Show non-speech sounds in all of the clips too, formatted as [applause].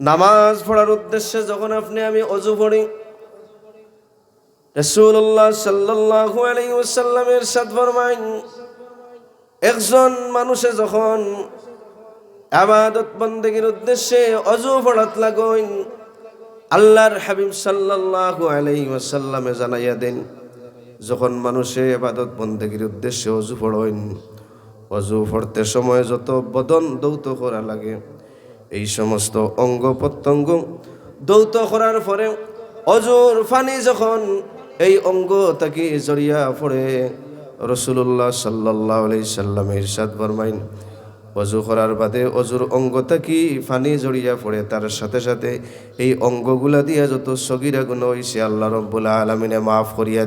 নামাজ পড়ার উদ্দেশ্যে যখন আপনি আমি অজু পড়ি রসুল্লাহ সাল্লাহ আলাইসাল্লামের সাদ ফরমাইন, একজন মানুষে যখন আবাদত বন্দেগীর উদ্দেশ্যে অজু পড়াত লাগইন, আল্লাহর হাবিব সাল্লাল্লাহু আলাইহি ওয়াসাল্লামে জানাইয়া দেন, যখন মানুষে আবাদত বন্দেগীর উদ্দেশ্যে অজু পড়ইন, অজু পড়তে সময় যত বদন দৌত করা লাগে এই সমস্ত অঙ্গ প্রত্যঙ্গ দৌত করার পরে অজুর ফানি যখন এই অঙ্গ তাকে জড়িয়া পড়ে রসুল্লাহ সাল্লাহ আলাই সাল্লামে ইরশাদ অজু করার বাদে অজুর অঙ্গ তাকি ফানি জড়িয়া পড়ে। তার সাথে সাথে এই অঙ্গগুলা দিয়া যত সগিরা গুণ হইছে, আল্লাহ রব্বুল আলমিনে মাফ করিয়া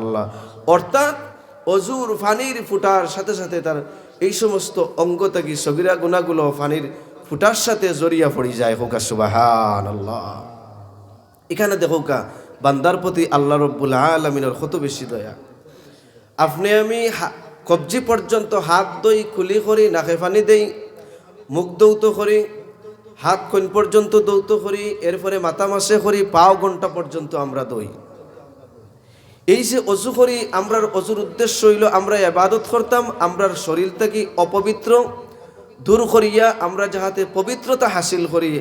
আল্লাহ অর্থাৎ অজুর ফানির ফুটার সাথে সাথে তার এই সমস্ত অঙ্গ থাকি সগিরা গুণাগুলো ফানির ফুটার সাথে জড়িয়া পড়ি যায় হোকা সুবাহান আল্লাহ এখানে দেখো কা বান্দার প্রতি আল্লাহ রব্বুল আলমিনের কত বেশি দয়া। আপনি আমি কবজি পর্যন্ত হাত দই খুলি করি, নাকে পানি দেই, মুখ দৌত করি, হাত কোন পর্যন্ত দৌত করি, এরপরে মাথা মাসে করি, পাও ঘণ্টা পর্যন্ত আমরা দই এই যে অজু করি, আমরার অজুর উদ্দেশ্য হইল আমরা এবাদত করতাম, আমরার শরীর থেকে অপবিত্র দূর করিয়া আমরা যাহাতে পবিত্রতা হাসিল করি,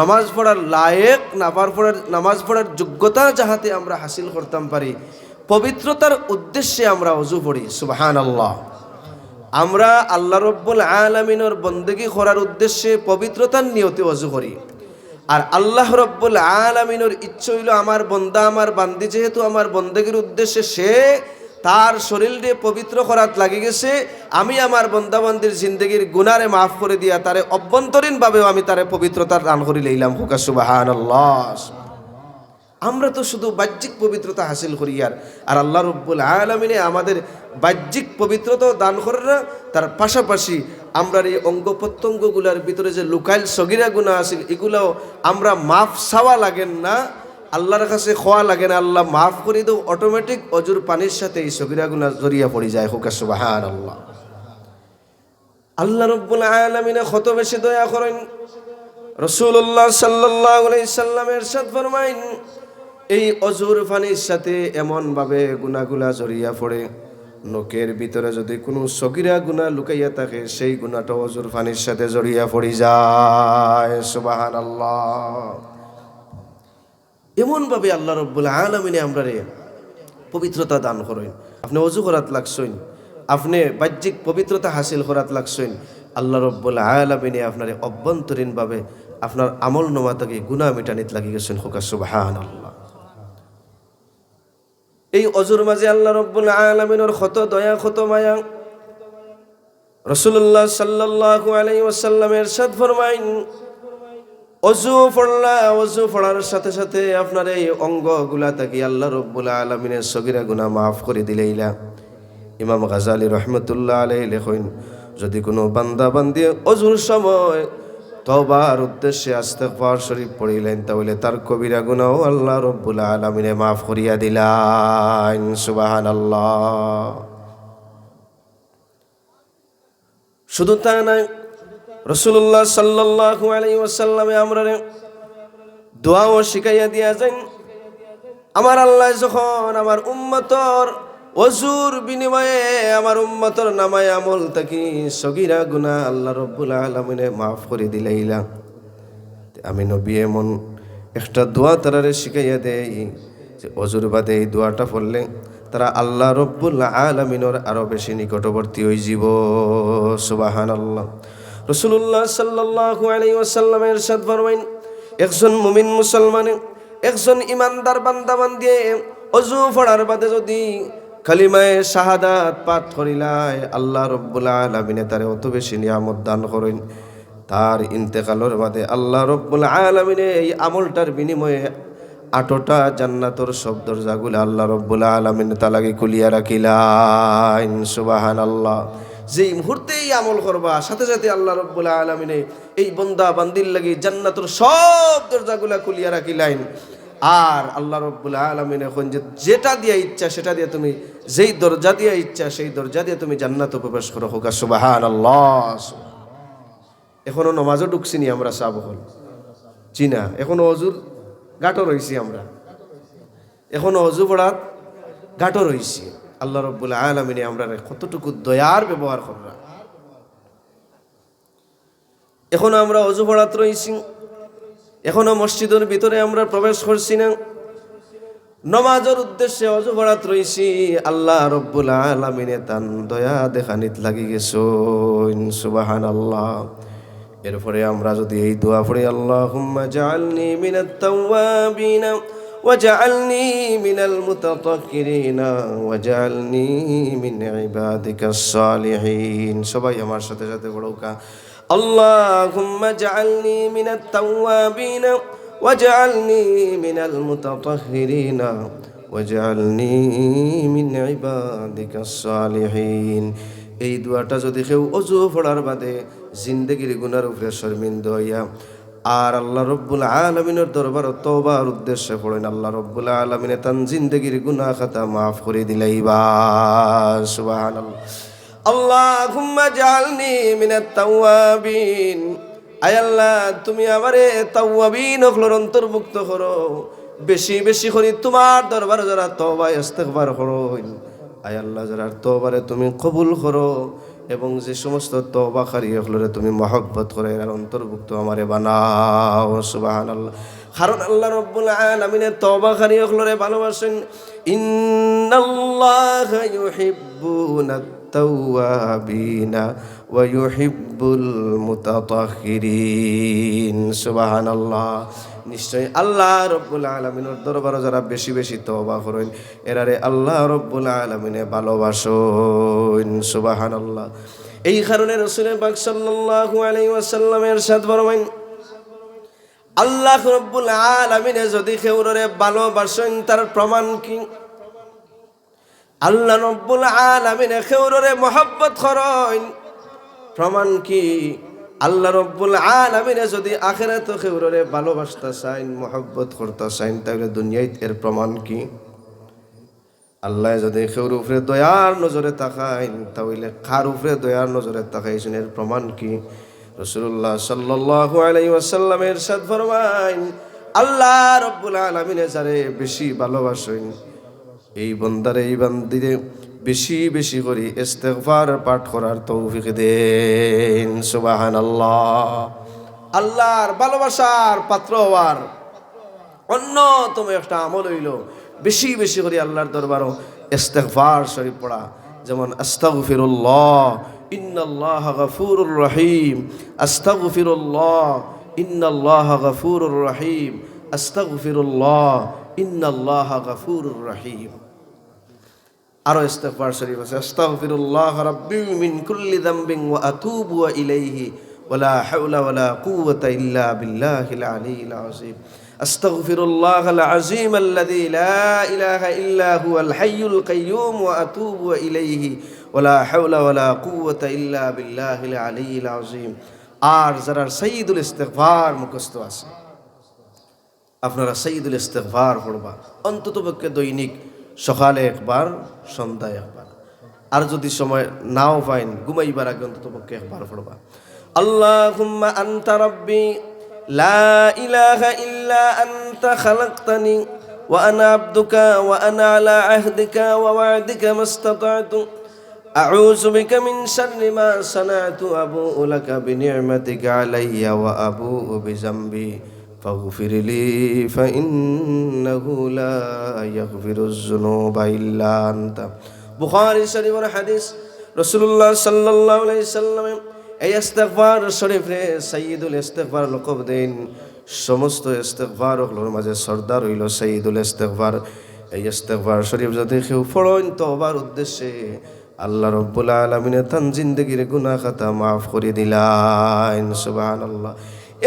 নামাজ পড়ার লায়েক, নামাজ পড়ার নামাজ পড়ার যোগ্যতা যাহাতে আমরা হাসিল করতাম পারি। পবিত্রতার উদ্দেশ্যে আমরা অজু পড়ি সুবাহান আল্লাহ আমরা আল্লাহ রব্বুল আলমিনের বন্দেগী করার উদ্দেশ্যে পবিত্রতার নিয়তে অজু করি। আর আল্লাহ রব্বুল আলমিনের ইচ্ছে হইল আমার বন্দা, আমার বান্দি যেহেতু আমার বন্দেগীর উদ্দেশ্যে সে তার শরীরে পবিত্র করাত লাগে গেছে, আমি আমার বন্দাবন্দির জিন্দগির গুনারে মাফ করে দিয়া তারে অভ্যন্তরীণভাবেও আমি তারে পবিত্রতার দান করি লইলাম হুকাসুবাহান আল্লাহ আমরা তো শুধু বাহ্যিক পবিত্রতা হাসিল করি আর আর আল্লাহ রব্বুল আলমিনে আমাদের বাহ্যিক পবিত্রতাও দান করে না, তার পাশাপাশি আমরা এই অঙ্গ প্রত্যঙ্গগুলার ভিতরে যে লুকাইল সগিরা গুণা আছিল এগুলাও আমরা মাফ চাওয়া লাগেন না, আল্লাহর কাছে খোয়া লাগে না, আল্লাহ মাফ করে দেও অটোমেটিক অজুর পানির সাথে এই সগিরা গুণা জড়িয়া পড়ে যায়, হুকা সুবাহান আল্লাহ আল্লাহ রব্বুল আলমিনে কত বেশি দয়া করেন রসুল্লাহ সাল্লাহ সাল্লামের সাথ ফরমাইন এই অজুর পানির সাথে এমনভাবে গুণাগুলা জড়িয়া পড়ে। লোকের ভিতরে যদি কোনো সগিরা গুণা লুকাইয়া থাকে, সেই গুণাটা অজুর পানির সাথে জড়িয়া পড়ি যায়। সুবাহান আল্লাহ এমনভাবে আল্লাহ রব্বুল আলমিনে আমরা রে পবিত্রতা দান করেন। আপনি অজু করাত লাগছেন আপনি বাহ্যিক পবিত্রতা হাসিল করাত লাগছেন আল্লাহ রব্বুল আলমিনে আপনার অভ্যন্তরীণভাবে আপনার আমল নমা গুণা মিটানিত লাগি গেছেন হোকা সুবাহান আল্লাহ এই অজুর মাঝে আল্লাহ রব্বুল আলমিনের ক্ষত দয়া, ক্ষত মায়া। রসুল্লাহ সাল্লাল্লাহু আলাই ওয়াসাল্লামের সাদ ফরমাইন, অজু পড়লা, অজু পড়ার সাথে সাথে আপনার এই অঙ্গগুলা তাকে আল্লাহ রব্বুল আলমিনের সগিরা গুনা মাফ করে দিলেইলা ইমাম গাজালি রহমতুল্লাহ আলাই লেখইন যদি কোনো বান্দা বান্দি অজুর সময় তবার উদ্দেশ্যে আস্তেগফার শরীফ পড়িলেন, তাহলে তার কবিরা গুণাও আল্লাহ রব্বুল আলমিনে মাফ করিয়া দিলাইন সুবাহান আল্লাহ শুধু তা নাই রসুল্লাহ সাল্লাহ ওয়াসাল্লামে আমরা দোয়াও শিখাইয়া দিয়া যান আমার আল্লাহ যখন আমার উম্মতর অজুর বিনিময়ে আমার উম্মতর নামায় আমল থাকি সগিরা গুনা আল্লাহ রব্বুল আলমিনে মাফ করে দিলাইলা। আমি নবী এমন একটা দোয়া তারারে শিখাইয়া দেই যে অজুর বাদে এই দোয়াটা পড়লে তারা আল্লাহ রব্বুল আলমিনর আরও বেশি নিকটবর্তী হয়ে যাব সুবাহান আল্লাহ রসুল্লাহ সাল্লাহ আলাই ওয়াসাল্লামের সাদ ফরমাইন, একজন মুমিন মুসলমানে একজন ইমানদার বান্দাবান দিয়ে অজু পড়ার বাদে যদি খালিমায় শাহাদাত পাঠ করিলাই আল্লাহ রব্বুল আলমিনে তারে অত বেশি নিয়ামত দান করেন। তার ইন্তেকালের বাদে আল্লাহ রব্বুল আলমিনে এই আমলটার বিনিময়ে আটোটা জান্নাতর সব দরজাগুলো আল্লাহ রব্বুল আলমিন তালাকে খুলিয়া রাখিলাইন সুবাহান আল্লাহ যেই মুহূর্তেই আমল করবা, সাথে সাথে আল্লাহ রব্বুল আলমিনে এই বন্দা বান্দির লাগি জান্নাতর সব দরজাগুলা খুলিয়া রাখিলাইন। আর আল্লাহ রব্বুল আলমিন এখন যে যেটা দিয়ে ইচ্ছা সেটা দিয়ে তুমি, যেই দরজা দিয়ে ইচ্ছা সেই দরজা দিয়ে তুমি জান্নাত প্রবেশ করো হোক সুবাহান আল্লাহ এখনও নমাজও ঢুকছি নি আমরা চাব হল। চিনা এখনও অজুর গাঁটো রয়েছি আমরা। এখনও অজু পড়ার গাঁটো রয়েছি আল্লাহ রব্বুল আলমিনে আমরা কতটুকু দয়ার ব্যবহার করা এখনও আমরা অজু পড়াত রয়েছি এখনো মসজিদের ভিতরে আমরা প্রবেশ করছি না নমাজের উদ্দেশ্যে অজু পড়াত রয়েছি আল্লাহ রব্বুল আলমিনে তান দয়া দেখানিত লাগি গেছো সুবাহান আল্লাহ এরপরে আমরা যদি এই দোয়া পড়ি আল্লাহ হুম্মা জাআলনি মিনাত তাওয়াবিনা وجعلني من المتطهرين وجعلني من عبادك الصالحين সবাই আমার সাথে সাথে পড়ুকা اللهم اجعلني من التوابين واجعلني من المتطهرين واجعلني من عبادك الصالحين এই দুয়াটা যদি কেউ অজু পড়ার বাদে জিন্দগির গুনার উপরে শর্মিন্দ হইয়া আর আল্লাহ রব্বুল আলমিনের দরবার তবার উদ্দেশ্যে পড়েন আল্লাহ রব্বুল আলমিনে তান জিন্দগির গুনা খাতা মাফ করে দিলাই বা সুবাহান আল্লাহুম্মা জালনি মিনাত তাওয়াবিন। আয় আল্লাহ, তুমি আমারে তাওয়াবিন হলোর অন্তর্ভুক্ত করো। বেশি বেশি করি তোমার দরবার যারা তওবা ইস্তেগফার করো আয় আল্লাহ, যারা তওবারে তুমি কবুল করো এবং যে সমস্ত তবাকারী হলরে তুমি মহব্বত করে এর অন্তর্ভুক্ত আমারে বানাও সুবাহান আল্লাহ কারণ আল্লাহ রব্বুল আলামিনের তবাকারী হলরে ভালোবাসেন, ইন্নাল্লাহ ইউহিব্বুনা التوابين ويحب المتطهرين سبحان الله নিশ্চয় আল্লাহ রব্বুল আলমিনের দরবারে যারা বেশি বেশি তবা করেন এরারে আল্লাহ রব্বুল আলমিনে ভালোবাসেন সুবাহান আল্লাহ এই কারণে রসুল পাক সাল্লাল্লাহু আলাইহি ওয়াসাল্লামের সাথ বরমাইন আল্লাহ রব্বুল আলমিনে যদি কেউরে ভালোবাসেন তার প্রমাণ কি আল্লাহ রব্বুল আলমিনে কেউরে মহব্বত করেন। প্রমাণ কি? আল্লাহ রব্বুল আলমিনে যদি আখেরে তো কেউরে ভালোবাসতে চাইন, মহব্বত করতে চাইন, তাহলে দুনিয়ায় এর প্রমাণ কি? আল্লাহ যদি কেউর উপরে দয়ার নজরে তাকাইন, তাহলে কার উপরে দয়ার নজরে তাকাইছেন এর প্রমাণ কি? রসুল্লাহ সাল্লাল্লাহু আলাইহি ওয়াসাল্লামের সাদ ফরমাইন, আল্লাহ রব্বুল আলমিনে যারে বেশি ভালোবাসেন এই বন্দারে, এই বান্দিরে বেশি বেশি করে ইস্তেগফার পাঠ করার তৌফিক দেন। সুবাহান আল্লাহ আল্লাহর ভালোবাসার পাত্র হওয়ার অন্যতম একটা আমল হইল বেশি বেশি করে আল্লাহর দরবারও ইস্তেগফার শরীফ পড়া, যেমন আস্তাগফিরুল্লাহ, ইন্নাল্লাহ গফুরুর রহিম, আস্তাগফিরুল্লাহ, ইন্নাল্লাহ গফুরুর রহিম, আস্তাগফিরুল্লাহ, ইন্নাল্লাহ গফুরুর রহিম। আরো ইস্তেগফার শরীফ আছে আস্তাগফিরুল্লাহ রাব্বি মিন কুল্লি যামবিন ওয়া আতুবু ইলাইহি ওয়ালা হাওলা ওয়ালা কুওয়াতা ইল্লা বিল্লাহিল আলিয়্যিল আযীম أستغفر الله العظيم الذي لا إله إلا هو الحي القيوم وأتوب إليه ولا حول ولا قوة إلا بالله العلي العظيم আর যারা সঈদুল ইস্তেগফার মুখস্থ আছে আপনারা সঈদুল ইস্তেগফার পড়বা অন্তত পক্ষে দৈনিক সকালে একবার সন্ধ্যায় একবার আর যদি সময় নাও পাইন ঘুমাইবার আগে অন্তত পক্ষে একবার পড়বা আল্লাহুম্মা আনতা রাব্বি লা ইলাহা ইল্লা আনতা খালাকতানি ওয়া আনা আবদুকা ওয়া আনা আলা আহদিকা ওয়া ওয়া'দিকা মাস্তাতা'তু أعوذ بك من شر ما صنعت أبوء لك بنعمتك علي وأبوء بذنبي فاغفر لي فإنه لا يغفر الذنوب إلا أنت বুখারী শরীফের হাদিস রাসূলুল্লাহ সাল্লাল্লাহু আলাইহি সাল্লাম এই ইস্তেগফার শরীফে সাইয়্যিদুল ইস্তেগফার লকব দেন সমস্ত ইস্তেগফার হলোর মাঝে সর্দার হইল সাইয়্যিদুল ইস্তেগফার এই ইস্তেগফার শরীফ যদি কেউ পড়েন তওবার উদ্দেশ্যে আল্লাহ রব্বুল আলমিনে তান জিন্দগির গুনা খাতা মাফ করে দিলেন সুবহানাল্লাহ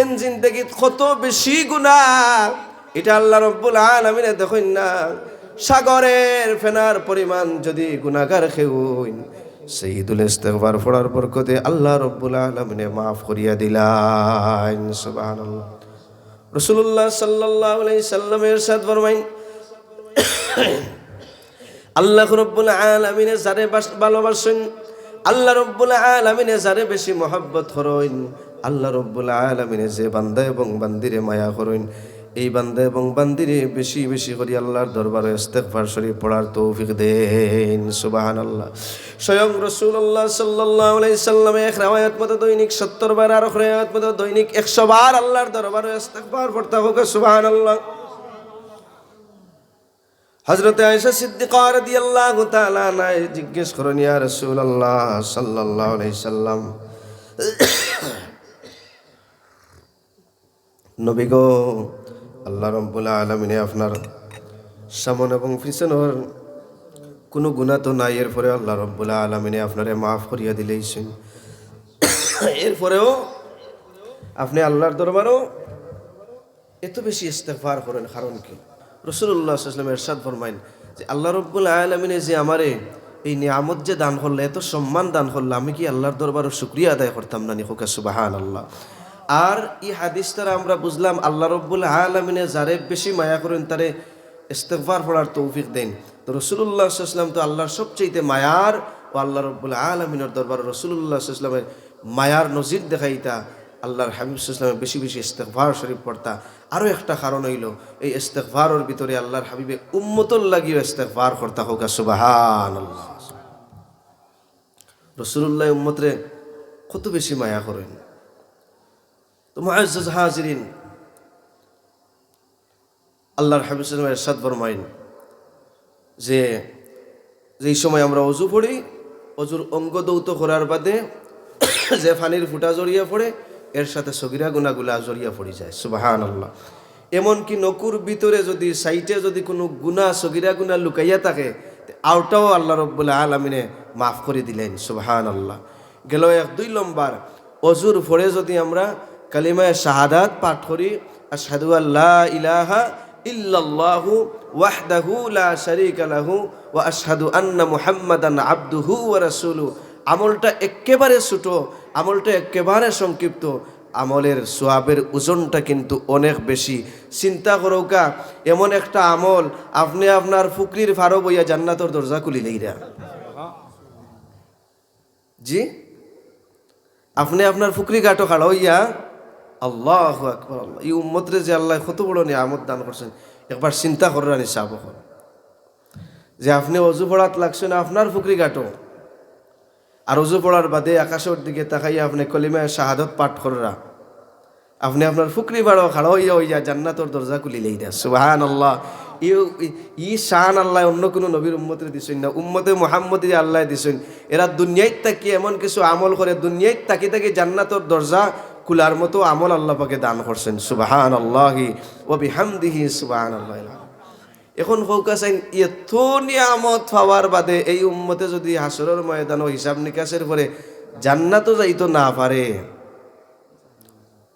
এন জিন্দগিত কত বেশি গুণা। এটা আল্লাহ রব্বুল আলমিনে দেখুন না। সাগরের ফেনার পরিমাণ যদি গুণাগার খেউন শহীদুল ইস্তেগফার পড়ার বরকতে আল্লাহ রব্বুল আলমিনে মাফ করিয়া দিলেন সুবহানাল্লাহ। রসুল্লাহ সাল্লাহ সাল্লামের সাদ ফরমাইন, আল্লাহ রব্বুল আলমিনে যারে ভালোবাসেন, আল্লাহ রব্বুল আলমিনে যারে বেশি মহব্বত করেন আল্লাহ রব্বুল আলমিনে যে বান্দা এবং বান্দিরে মায়া করেন, এই বান্দা এবং বান্দিরে বেশি বেশি করি আল্লাহর দরবারে ইস্তেগফার শরীফ পড়ার তৌফিক দেন। সুবাহান আল্লাহ স্বয়ং রসুল্লাহ সাল্লাহ সাল্লাম এক রামায়াত মতো দৈনিক সত্তর বার, আর রামায়াত মতো দৈনিক একশো বার আল্লাহর দরবারে ইস্তেগফার পড়তে হোক সুবাহান আল্লাহ হজরতে আয়সা সিদ্দিকা রাদিয়াল্লাহু তাআলা নাই জিজ্ঞেস করেন, ইয়া রাসূলুল্লাহ সাল্লাল্লাহু আলাইহি সাল্লাম নবী গো, আল্লাহ রব্বুল আলামিনে আপনার সামন এবং পিছনের কোনো গুণা তো নাই। এরপরে আল্লাহ রব্বুল আলমিনে আপনারে মাফ করিয়া দিলেইছেন। এরপরেও আপনি আল্লাহর দরবারও এত বেশি ইস্তেফার করেন, কারণ কি? রসুল্লাহ এরশাদ ফরমাইন যে আল্লাহ রব্বুল আলমিনে যে আমারে এই নিয়ামত যে দান করলে, এত সম্মান দান করলে, আমি কি আল্লাহর দরবারও শুক্রিয়া আদায় করতাম না নিখোকা সুবাহান আল্লাহ আর এই হাদিস দ্বারা আমরা বুঝলাম আল্লাহ রব্বুল আলমিনে যারে বেশি মায়া করেন, তারে ইস্তেফার পড়ার তৌফিক দেন। তো রসুল্লাহ সাল্লাম তো আল্লাহর সবচেয়ে মায়ার ও আল্লাহ রব্বুল আলমিনের দরবার রসুল্লাহ সাল্লামের মায়ার নজির দেখাইতা, আল্লাহর হাবিব ইসলামের বেশি বেশি ইস্তেকভার শরীফ পড়তা। আরও একটা কারণ হইল, এই ইস্তেকভারের ভিতরে আল্লাহর হাবিবে উম্মতল লাগিও ইস্তেকভার করতা হোক সুবাহান আল্লাহ রসুল্লাহ উম্মতরে কত বেশি মায়া করেন? তো মহাজ হাজিরিন, আল্লাহর ইসলামের এরশাদ ফরমাইন যে যেই সময় আমরা অজু পড়ি, অজুর অঙ্গ দৌত করার বাদে [coughs] যে ফানির ফুটা জড়িয়ে পড়ে, এর সাথে সগিরা গুণাগুলা জড়িয়ে পড়ে যায়। সুবাহান আল্লাহ এমনকি নকুর ভিতরে যদি, সাইটে যদি কোনো গুণা সগিরা গুণা লুকাইয়া থাকে আউটাও আল্লাহ রব্বুল্লাহ আলমিনে মাফ করে দিলেন। সুবাহান আল্লাহ গেল এক দুই লম্বার অজুর ফরে যদি আমরা কালিমায় শাহাদাত পাঠ করি, আশহাদু আল্লাহ ইলাহা ইল্লাল্লাহু ওয়াহদাহু লা শারীকা লাহু ওয়া আশহাদু আন্না মুহাম্মাদান আবদুহু ওয়া রাসূলুহু আমলটা একেবারে ছোট, আমলটা একেবারে সংক্ষিপ্ত। আমলের সোয়াবের ওজনটা কিন্তু অনেক বেশি। চিন্তা করৌকা এমন একটা আমল আপনি আপনার ফুকরির ফারো বইয়া জান্নাতর দরজা খুলি লইরা জি? আপনি আপনার ফুকরি গাটো খাড়া হইয়া আল্লাহ আকবর, আল্লাহ। এই উম্মতরে যে আল্লাহ কত বড় নিয়ামত দান করছেন, একবার চিন্তা করার আনি চাব যে আপনি অজু পড়াত লাগছে না, আপনার ফুকরি গাটো আর উজু পড়ার বাদে আকাশের দিকে তাকাইয়া আপনি কলিমায় শাহাদত পাঠ কররা। আপনি আপনার ফুকরি বাড়ো, খাড়ো হইয়া হইয়া জান্নাতর দরজা খুলিলেই দেয়। সুবাহান আল্লাহ ই শাহান আল্লাহ অন্য কোনো নবীর উম্মতের দিছেন না। উম্মতে মোহাম্মদ আল্লাহ দিছেন। এরা দুনিয়ায় তাকি এমন কিছু আমল করে, দুনিয়ায় তাকি তাকি জান্নাতর দরজা কুলার মতো আমল আল্লাহ পাকে দান করছেন সুবাহান আল্লাহি ও বিহামদিহি সুবাহান আল্লাহ এখন ফৌকাসাইন এত নিয়ামত পাওয়ার বাদে এই উম্মতে যদি হাসরের ময়দান ও হিসাব নিকাশের পরে জান্নাতও যাইতো না পারে,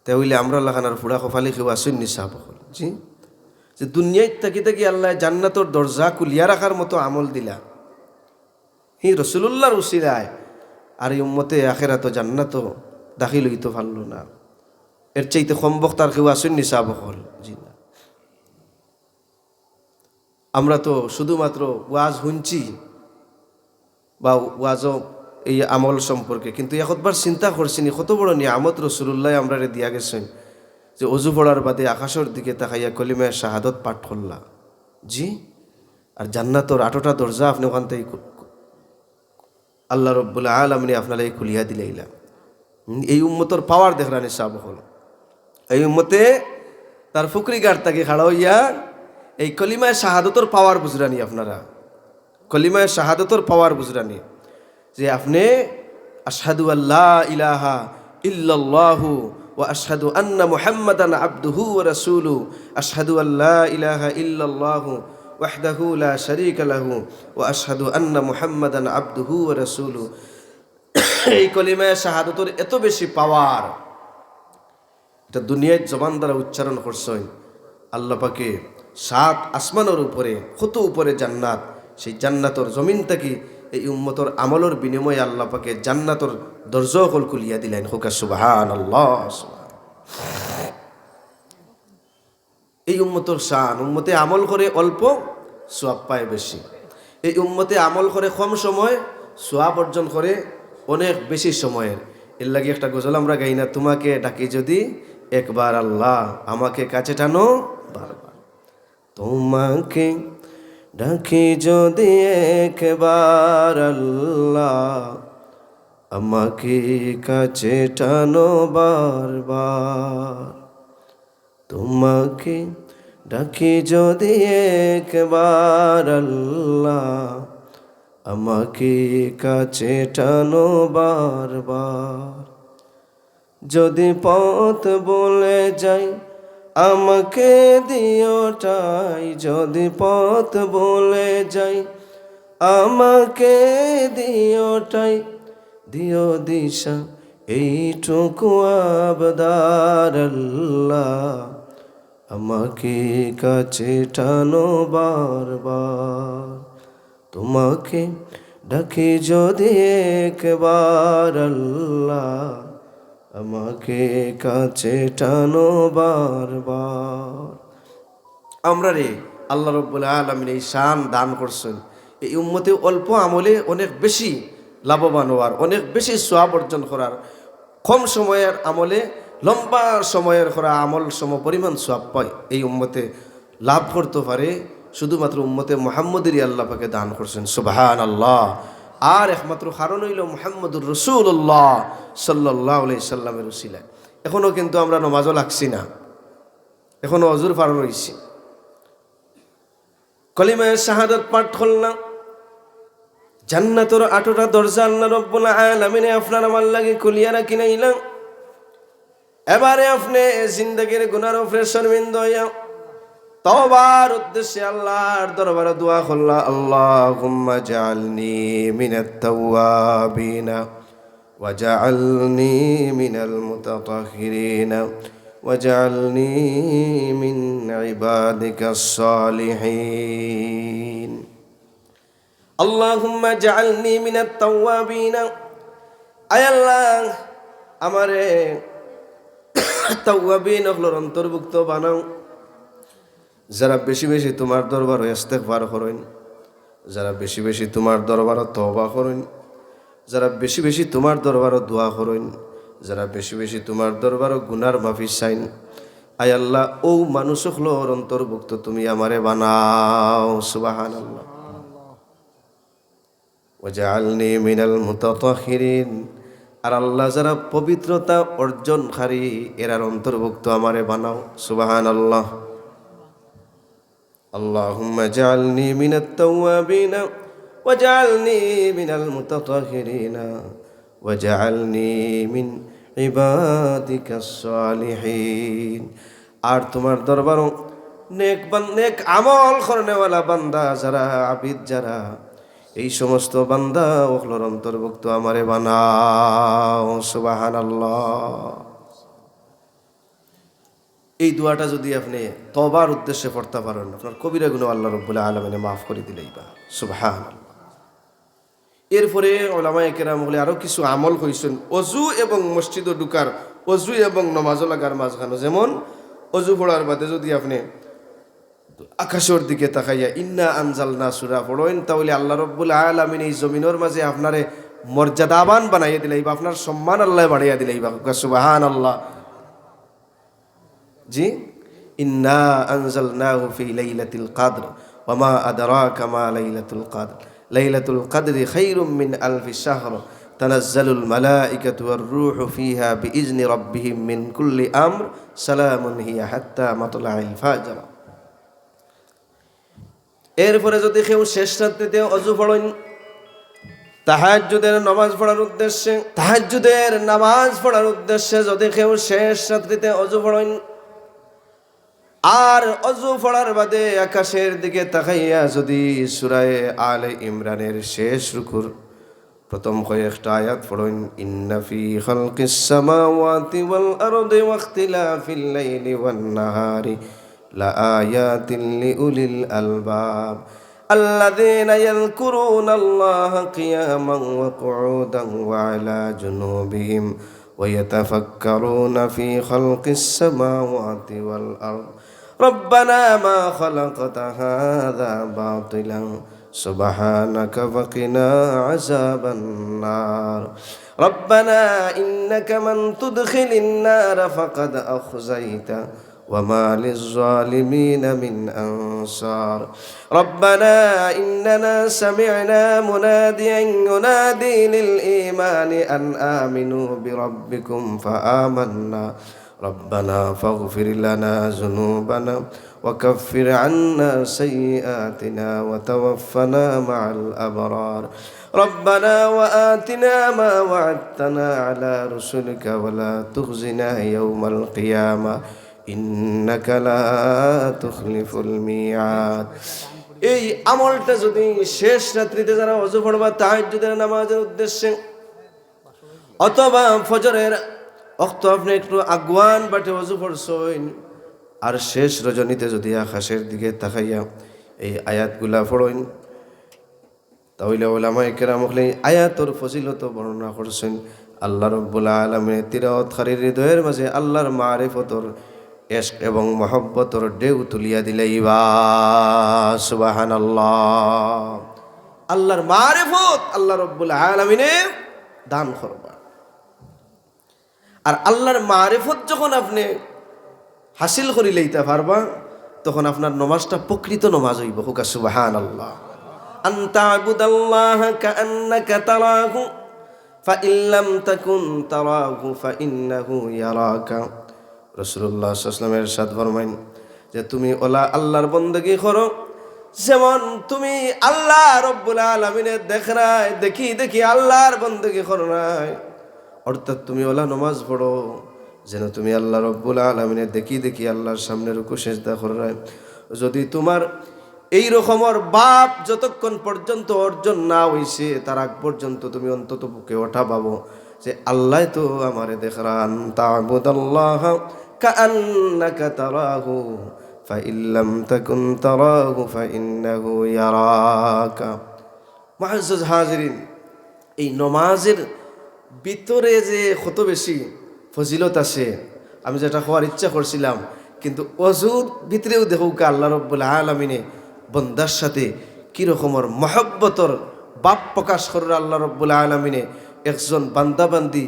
তাহলে আমরা লাগানোর ফুড়া কফালি কেউ আসুন নিশাব জি? যে দুনিয়ায় থাকি থাকি আল্লাহ জান্নাতর দরজা কুলিয়া রাখার মতো আমল দিলা। হি রসুল্লাহর উসিলায়, আর এই উম্মতে আখেরা তো জান্নাত দাখিল হইতে পারল না। এর চাইতে সম্ভব তার কেউ আসুন নিশাব হল? জি না। আমরা তো শুধুমাত্র ওয়াজ শুনছি বা ওয়াজও এই আমল সম্পর্কে, কিন্তু একবার চিন্তা করছিনি, কত বড় নিয়ামত রসুল্লাহ আমরা দিয়া গেছেন যে অজু পড়ার বাদে আকাশের দিকে তাকাইয়া কলিমায় শাহাদত পাঠ করলা। জি? আর জান্নাতর আটোটা দরজা আপনি ওখান থেকে আল্লাহ রব্বুল্লাহ আলমিনী আপনারা খুলিয়া দিলাইলা। এই উম্মতর পাওয়ার দেখলানি সাব হল। এই উম্মতে তার ফুকরি গাড় তাকে খাড়া হইয়া এই কলিমায় শাহাদতর পাওয়ার বুঝরানি আপনারা। কলিমায় শাহাদতর পাওয়ার বুঝরানি। যে আপনি আসাদু আল্লাহ ইলাহা ইল্লাল্লাহু ওয়া আসাদু আন্না মুহাম্মাদান আব্দুহু ওয়া রাসূলু। আশহাদু আল্লাহ ইলাহা ইল্লাল্লাহু ওয়াহদাহু লা শারীকা লাহু ওয়া আশহাদু আন্না মুহাম্মাদান আবদুহু ওয়া রাসূলু। এই কলিমায় শাহাদতর এত বেশি পাওয়ার এটা দুনিয়ায় জবান দ্বারা উচ্চারণ করছেন আল্লাহ পাকে। সাত আসমানের উপরে কত উপরে জান্নাত। সেই জান্নাতর জমিন থেকে এই উম্মতর আমলর বিনিময়ে আল্লাহ পাকে জান্নাতর দরজ কল কুলিয়া দিলেন। হোকা সুবাহান আল্লাহ এই উম্মতর শান, উম্মতে আমল করে অল্প, সোয়াব পায় বেশি। এই উম্মতে আমল করে কম সময়, সোয়াব অর্জন করে অনেক বেশি সময়ের। এর লাগে একটা গজল আমরা গাই না, তোমাকে ডাকি যদি একবার আল্লাহ আমাকে কাছে টানো বারবার। তোমাকে ডাকি যদি একবার আল্লাহ আমাকে কাছে টানো বারবার। তোমাকে ডাকি যদি একবার আল্লাহ আমাকে কাছে টানো বারবার। যদি পথ বলে যাই, আমাকে দিওটাই। যদি পথ বলে যাই, আমাকে দিওটাই। দিও দিশা, এইটুকু আবদার আমাকে কাছে টানো বারবার। তোমাকে ডাকি যদি একবার আল্লাহ আমাকে কাছে টানো বারবার। আমরা রে, আল্লাহ রব্বুল আলমিন এই শান দান করছেন। এই উম্মতে অল্প আমলে অনেক বেশি লাভবান হওয়ার, অনেক বেশি সোয়াব অর্জন করার, কম সময়ের আমলে লম্বা সময়ের করা আমল সম পরিমাণ সোয়াব পায় এই উম্মতে লাভ করতে পারে। শুধুমাত্র উম্মতে মোহাম্মদেরই আল্লাহ পাকে দান করছেন সুবাহান আল্লাহ আর একমাত্র কারণ হইল মোহাম্মদুর রসুল্লাহ সাল্লাহ সাল্লামের উসিলায় এখনও কিন্তু আমরা নমাজও লাগছি না। এখনও অজুর পার রয়েছি কলিমায় শাহাদত পাঠ করলাম। জান্নাতর আটোটা দরজা আল্লাহ রব্বুল আলামিনে আপনার আমার লাগে কুলিয়ারা কিনাইলাম এবারে আপনি জিন্দগির গুনার উপরে শর্মিন্দ হইয়া তবার উদ্দেশ্যে আল্লাহর দরবারে দোয়া করলা আল্লাহুম্মা জাআলনি মিনাত তাওয়াবিনা ওয়াজআলনি মিনাল মুতাতাহহিরিনা واجعلني من عبادك الصالحين اللهم اجعلني من التوابين আয় আল্লাহ আমারে তাওয়াবিন হলোর অন্তর্ভুক্ত বানাও যারা বেশি বেশি তোমার দরবার ইস্তেগফার করেন, যারা বেশি বেশি তোমার দরবার তওবা করেন, যারা বেশি বেশি তোমার দরবার দোয়া করেন, যারা বেশি বেশি তোমার দরবার গুনার মাফি চাইন, আয় আল্লাহ, ও মানুষ হলোর অন্তর্ভুক্ত তুমি আমারে বানাও সুবাহান আল্লাহ ওজালনি মিনাল মুতাতাহিরিন আর আল্লাহ যারা পবিত্রতা অর্জনকারী, এরার অন্তর্ভুক্ত আমারে বানাও সুবাহান আল্লাহ اللهم اجعلني من التوابين واجعلني من المتطهرين واجعلني من عبادك الصالحين আর তোমার দরবার নেক বান নেক আমল করনেওয়ালা বান্দা যারা আবিদ যারা এই সমস্ত বান্দা ওগুলোর অন্তর্ভুক্ত আমারে বানাও সুবাহান এই দোয়াটা যদি আপনি তবার উদ্দেশ্যে পড়তে পারেন, আপনার কবিরা গুণ আল্লাহ রব্বুল্লাহ আলমিনে মাফ করে দিলেই বা। সুবাহান এরপরে ওলামা একেরাম বলে আরও কিছু আমল কইছেন। অজু এবং মসজিদ ঢুকার অজু এবং নমাজ লাগার মাঝখানো যেমন অজু পড়ার বাদে যদি আপনি আকাশের দিকে তাকাইয়া, ইন্না আনজাল না সুরা পড়েন, তাহলে আল্লাহ রব্বুল আলমিন এই জমিনের মাঝে আপনারে মর্যাদাবান বানাইয়া দিলাই বা, আপনার সম্মান আল্লাহ বাড়াইয়া দিলাই বা। সুবাহান আল্লাহ জি ইন্না আনজাল না ফি লাইলাতুল কাদর ওমা আদরাকা মা লাইলাতুল কাদর লাইলাতুল কাদরি খাইরুম মিন আলফি শাহর تنزل الملائكة والروح فيها بإذن ربهم من كل أمر سلام هي حتى مطلع الفجر এরপরে যদি কেউ শেষ রাত্রিতে অজু পড়েন তাহাজ্জুদের নামাজ পড়ার উদ্দেশ্যে তাহাজ্জুদের নামাজ পড়ার উদ্দেশ্যে যদি কেউ শেষ রাত্রিতে অজু পড়েন আর অজু পড়ার বাদে আকাশের দিকে তাকাইয়া যদি সুরায় আলে ইমরানের শেষ রুকুর প্রথম কয়েকটা আয়াত পড়েন ইন্নাফি খালকিস সামাওয়াতি ওয়াল আরদি ওয়াখতিলাফিল লাইলি ওয়ান নাহারি لآيات لأولي الألباب الذين يذكرون الله قياما وقعودا وعلى جنوبهم ويتفكرون في خلق السماوات والأرض ربنا ما خلقت هذا باطلا. سبحانك فقنا عذاب النار. ربنا إنك من تدخل النار فقد أخزيته وما للظالمين من أنصار. ربنا إننا سمعنا مناديا ينادي للإيمان أن آمنوا بربكم فآمنا. ربنا فاغفر لنا ذنوبنا وكفر عنا سيئاتنا وتوفنا مع الأبرار ربنا وآتنا ما وعدتنا على رسلك ولا تخزنا يوم القيامة إنك لا تخلف الميعاد এই আমলটা যদি শেষ রাত্রিতে যারা অজু পড়বা তাহাজ্জুদের নামাজের উদ্দেশ্যে অথবা ফজরের অক্ত আপনি একটু আগুয়ান বাটে অজু পড়ছইন আর শেষ রজনীতে যদি আকাশের দিকে তাকাইয়া এই আয়াতগুলা পড়ইন তাহলে ওলামা কেরাম হলে আয়াতর ফজিলত বর্ণনা করছেন, আল্লাহ রব্বুল আলমে তিরত খারির হৃদয়ের মাঝে আল্লাহর মারেফতর এশক এবং মহব্বতর ঢেউ তুলিয়া দিলে সুবাহান আল্লাহ আল্লাহর মারেফত আল্লাহ রব্বুল আলমিনে দান করবা আর আল্লাহর মারেফত যখন আপনি হাসিল করি লইতে পারবা, তখন আপনার নমাজটা প্রকৃত নমাজ হইব। হুকা সুবাহান আল্লাহ ফাইল্লাম তাকুন সাদ যে তুমি ওলা আল্লাহর বন্দগি করো, যেমন তুমি আল্লাহ রব্বুল আলমিনের দেখ নাই, দেখি দেখি আল্লাহর বন্দগি করো নাই। অর্থাৎ তুমি ওলা নমাজ পড়ো, যেন তুমি আল্লাহ রব্বুল আলমিনে দেখি দেখি আল্লাহর সামনে রুকু শেষ করায় যদি তোমার এই রকমের বাপ যতক্ষণ পর্যন্ত অর্জন না হইছে, তার আগ পর্যন্ত তুমি অন্তত বুকে ওঠা পাবো যে, আল্লাহ তো আমার দেখরান ফাইল্লাম এই নমাজের ভিতরে যে কত বেশি, ফজিলত আছে, আমি যেটা হওয়ার ইচ্ছা করছিলাম, কিন্তু অজুর ভিতরেও দেখুক আল্লাহ রব্বুল আলমিনে বন্দার সাথে কী রকমের মহব্বতর বাপ প্রকাশ করে আল্লাহ রব্বুল আলমিনে। একজন বান্দাবান্দি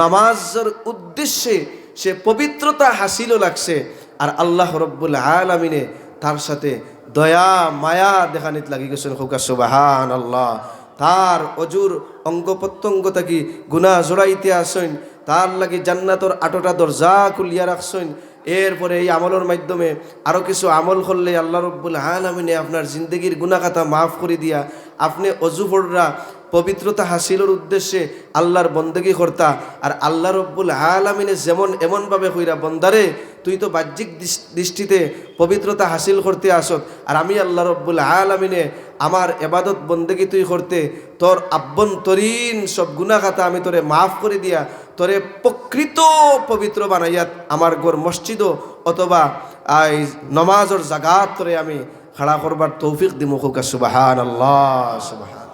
নামাজের উদ্দেশ্যে সে পবিত্রতা হাসিলও লাগছে, আর আল্লাহ রব্বুল আলমিনে তার সাথে দয়া, মায়া দেখানিত লাগি গেছেন। হোকা সুবাহান আল্লাহ তার অজুর অঙ্গ প্রত্যঙ্গ থাকি গুণা জোড়াইতে আসেন তার লাগি জান্নাতর আটোটা দরজা খুলিয়া রাখছেন এরপরে এই আমলের মাধ্যমে আরও কিছু আমল করলে আল্লাহ রব্বুল আলমিনে আপনার জিন্দগির গুণাখাতা মাফ করে দিয়া আপনি অজু পড়রা পবিত্রতা হাসিলের উদ্দেশ্যে আল্লাহর বন্দেগি কর্তা, আর আল্লাহ রব্বুল আলমিনে যেমন এমনভাবে কইরা, বন্দারে, তুই তো বাহ্যিক দৃষ্টিতে পবিত্রতা হাসিল করতে আসত, আর আমি আল্লাহ রব্বুল আলমিনে আমার এবাদত বন্দেগি তুই করতে, তোর আভ্যন্তরীণ সব গুণাখাতা আমি তোরে মাফ করে দিয়া, তোরে প্রকৃত পবিত্র বানাইয়াত আমার গোর মসজিদও অথবা এই নমাজর জাগাত তোরে আমি খাড়া করবার তৌফিক দিমুখুকা সুবাহান আল্লাহ সুবাহান